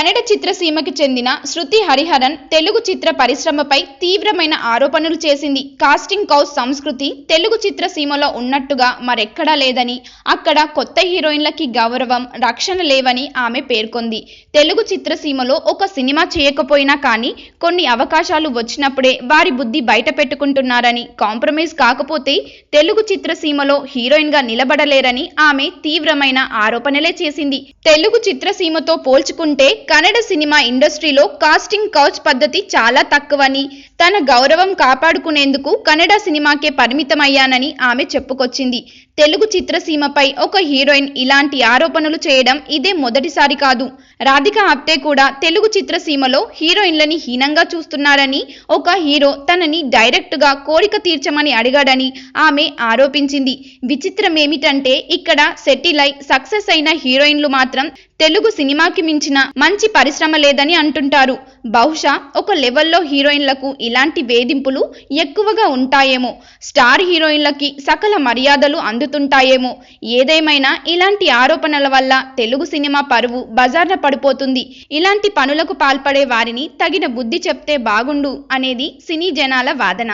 కన్నడ చిత్రసీమకి చెందిన శృతి హరిహరన్ తెలుగు చిత్ర పరిశ్రమపై తీవ్రమైన ఆరోపణలు చేసింది. కాస్టింగ్ కౌస్ సంస్కృతి తెలుగు చిత్రసీమలో ఉన్నట్టుగా మరెక్కడా లేదని అక్కడ కొత్త హీరోయిన్లకి గౌరవం రక్షణ లేవని ఆమె పేర్కొంది. తెలుగు చిత్రసీమలో ఒక సినిమా చేయకపోయినా కానీ కొన్ని అవకాశాలు వచ్చినప్పుడే వారి బుద్ధి బయట పెట్టుకుంటున్నారని కాంప్రమైజ్ కాకపోతే తెలుగు చిత్రసీమలో హీరోయిన్గా నిలబడలేరని ఆమె తీవ్రమైన ఆరోపణలే చేసింది. తెలుగు చిత్రసీమతో పోల్చుకుంటే కన్నడ సినిమా ఇండస్ట్రీలో కాస్టింగ్ కౌచ్ పద్ధతి చాలా తక్కువని తన గౌరవం కాపాడుకునేందుకు కన్నడ సినిమాకే పరిమితమయ్యానని ఆమె చెప్పుకొచ్చింది. తెలుగు చిత్రసీమపై ఒక హీరోయిన్ ఇలాంటి ఆరోపణలు చేయడం ఇదే మొదటిసారి కాదు. రాధిక ఆప్టే కూడా తెలుగు చిత్రసీమలో హీరోయిన్లని హీనంగా చూస్తున్నారని ఒక హీరో తనని డైరెక్ట్గా కోరిక తీర్చమని అడిగాడని ఆమె ఆరోపించింది. విచిత్రమేమిటంటే ఇక్కడ సెటిల్ అయి సక్సెస్ అయిన హీరోయిన్లు మాత్రం తెలుగు సినిమాకి మించిన మంచి పరిశ్రమ లేదని అంటుంటారు. బహుశా ఒక లెవెల్లో హీరోయిన్లకు ఇలాంటి వేధింపులు ఎక్కువగా ఉంటాయేమో. స్టార్ హీరోయిన్లకి సకల మర్యాదలు అందుతుంటాయేమో. ఏదేమైనా ఇలాంటి ఆరోపణల వల్ల తెలుగు సినిమా పరువు బజార్న పడిపోతుంది. ఇలాంటి పనులకు పాల్పడే వారిని తగిన బుద్ధి చెప్తే బాగుండు అనేది సినీ జనాల వాదన.